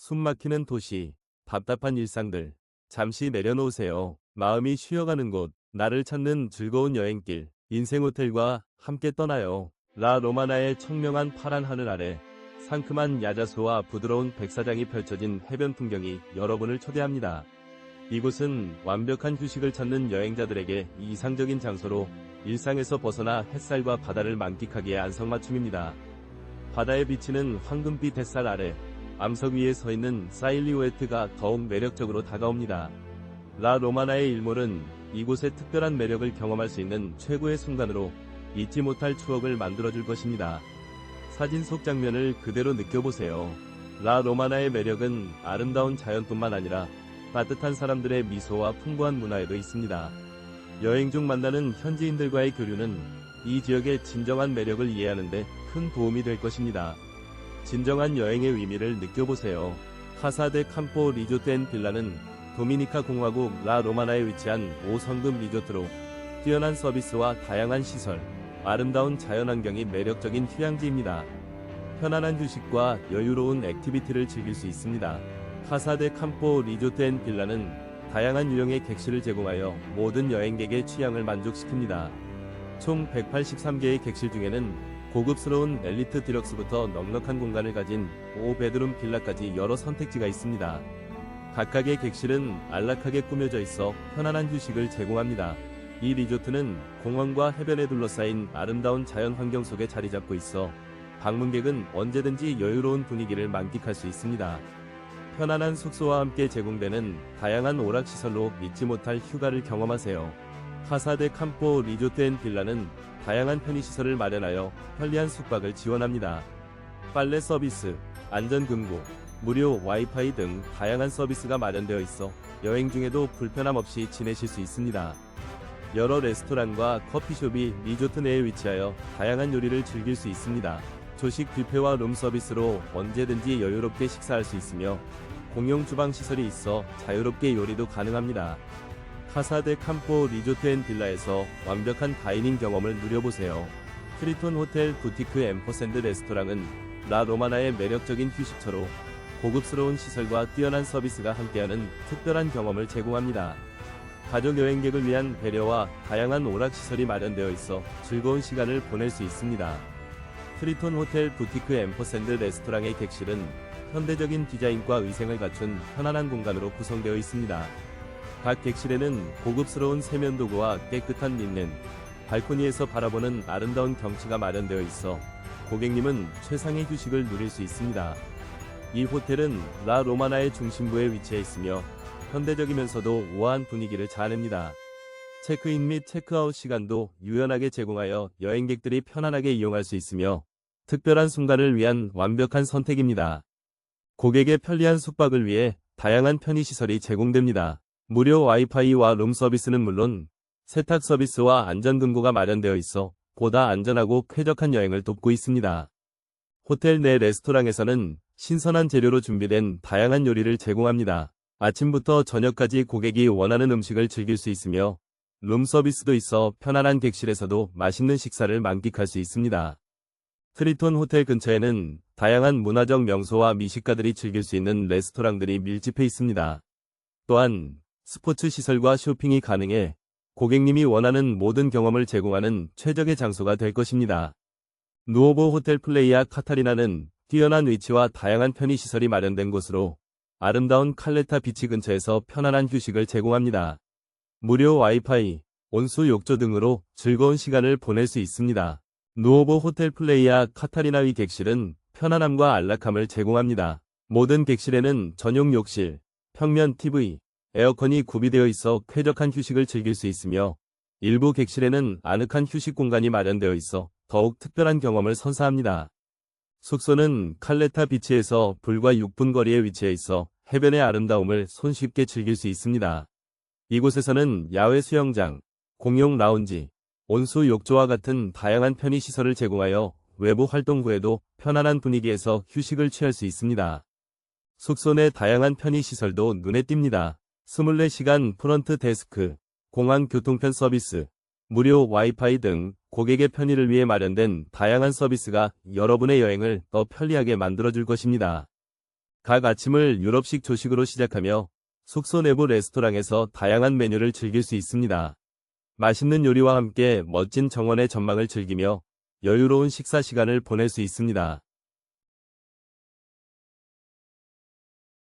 숨막히는 도시, 답답한 일상들, 잠시 내려놓으세요. 마음이 쉬어가는 곳, 나를 찾는 즐거운 여행길, 인생 호텔과 함께 떠나요. 라 로마나의 청명한 파란 하늘 아래 상큼한 야자수와 부드러운 백사장이 펼쳐진 해변 풍경이 여러분을 초대합니다. 이곳은 완벽한 휴식을 찾는 여행자들에게 이상적인 장소로 일상에서 벗어나 햇살과 바다를 만끽하기에 안성맞춤입니다. 바다에 비치는 황금빛 햇살 아래 암석 위에 서 있는 사일리오에트가 더욱 매력적으로 다가옵니다. 라 로마나의 일몰은 이곳의 특별한 매력을 경험할 수 있는 최고의 순간으로 잊지 못할 추억을 만들어줄 것입니다. 사진 속 장면을 그대로 느껴보세요. 라 로마나의 매력은 아름다운 자연뿐만 아니라 따뜻한 사람들의 미소와 풍부한 문화에도 있습니다. 여행 중 만나는 현지인들과의 교류는 이 지역의 진정한 매력을 이해하는데 큰 도움이 될 것입니다. 진정한 여행의 의미를 느껴보세요. 카사데 campo 리조트 앤 빌라는 도미니카 공화국 라 로마나에 위치한 5성급 리조트로 뛰어난 서비스와 다양한 시설, 아름다운 자연환경이 매력적인 휴양지입니다. 편안한 휴식과 여유로운 액티비티를 즐길 수 있습니다. 카사데 campo 리조트 앤 빌라는 다양한 유형의 객실을 제공하여 모든 여행객의 취향을 만족시킵니다. 총 183개의 객실 중에는 고급스러운 엘리트 디럭스부터 넉넉한 공간을 가진 5베드룸 빌라까지 여러 선택지가 있습니다. 각각의 객실은 안락하게 꾸며져 있어 편안한 휴식을 제공합니다. 이 리조트는 공원과 해변에 둘러싸인 아름다운 자연 환경 속에 자리 잡고 있어 방문객은 언제든지 여유로운 분위기를 만끽할 수 있습니다. 편안한 숙소와 함께 제공되는 다양한 오락시설로 잊지 못할 휴가를 경험하세요. 카사데 campo 리조트 앤 빌라는 다양한 편의시설을 마련하여 편리한 숙박을 지원합니다. 빨래 서비스, 안전금고, 무료 와이파이 등 다양한 서비스가 마련되어 있어 여행 중에도 불편함 없이 지내실 수 있습니다. 여러 레스토랑과 커피숍이 리조트 내에 위치하여 다양한 요리를 즐길 수 있습니다. 조식 뷔페와 룸 서비스로 언제든지 여유롭게 식사할 수 있으며 공용 주방 시설이 있어 자유롭게 요리도 가능합니다. 카사데 campo 리조트 앤 빌라에서 완벽한 다이닝 경험을 누려보세요. 트리톤 호텔 부티크 엠퍼샌드 레스토랑은 라 로마나의 매력적인 휴식처로 고급스러운 시설과 뛰어난 서비스가 함께하는 특별한 경험을 제공합니다. 가족 여행객을 위한 배려와 다양한 오락시설이 마련되어 있어 즐거운 시간을 보낼 수 있습니다. 트리톤 호텔 부티크 엠퍼샌드 레스토랑의 객실은 현대적인 디자인과 의생을 갖춘 편안한 공간으로 구성되어 있습니다. 각 객실에는 고급스러운 세면도구와 깨끗한 린넨, 발코니에서 바라보는 아름다운 경치가 마련되어 있어 고객님은 최상의 휴식을 누릴 수 있습니다. 이 호텔은 라 로마나의 중심부에 위치해 있으며 현대적이면서도 우아한 분위기를 자아냅니다. 체크인 및 체크아웃 시간도 유연하게 제공하여 여행객들이 편안하게 이용할 수 있으며 특별한 순간을 위한 완벽한 선택입니다. 고객의 편리한 숙박을 위해 다양한 편의시설이 제공됩니다. 무료 와이파이와 룸 서비스는 물론 세탁 서비스와 안전금고가 마련되어 있어 보다 안전하고 쾌적한 여행을 돕고 있습니다. 호텔 내 레스토랑에서는 신선한 재료로 준비된 다양한 요리를 제공합니다. 아침부터 저녁까지 고객이 원하는 음식을 즐길 수 있으며 룸 서비스도 있어 편안한 객실에서도 맛있는 식사를 만끽할 수 있습니다. 트리톤 호텔 근처에는 다양한 문화적 명소와 미식가들이 즐길 수 있는 레스토랑들이 밀집해 있습니다. 또한 스포츠 시설과 쇼핑이 가능해 고객님이 원하는 모든 경험을 제공하는 최적의 장소가 될 것입니다. 누오보 호텔 플레이아 카타리나는 뛰어난 위치와 다양한 편의시설이 마련된 곳으로 아름다운 칼레타 비치 근처에서 편안한 휴식을 제공합니다. 무료 와이파이, 온수 욕조 등으로 즐거운 시간을 보낼 수 있습니다. 누오보 호텔 플레이아 카타리나의 객실은 편안함과 안락함을 제공합니다. 모든 객실에는 전용 욕실, 평면 TV, 에어컨이 구비되어 있어 쾌적한 휴식을 즐길 수 있으며 일부 객실에는 아늑한 휴식 공간이 마련되어 있어 더욱 특별한 경험을 선사합니다. 숙소는 칼레타 비치에서 불과 6분 거리에 위치해 있어 해변의 아름다움을 손쉽게 즐길 수 있습니다. 이곳에서는 야외 수영장, 공용 라운지, 온수 욕조와 같은 다양한 편의 시설을 제공하여 외부 활동 후에도 편안한 분위기에서 휴식을 취할 수 있습니다. 숙소 내 다양한 편의 시설도 눈에 띕니다. 24시간 프런트 데스크, 공항 교통편 서비스, 무료 와이파이 등 고객의 편의를 위해 마련된 다양한 서비스가 여러분의 여행을 더 편리하게 만들어줄 것입니다. 각 아침을 유럽식 조식으로 시작하며 숙소 내부 레스토랑에서 다양한 메뉴를 즐길 수 있습니다. 맛있는 요리와 함께 멋진 정원의 전망을 즐기며 여유로운 식사 시간을 보낼 수 있습니다.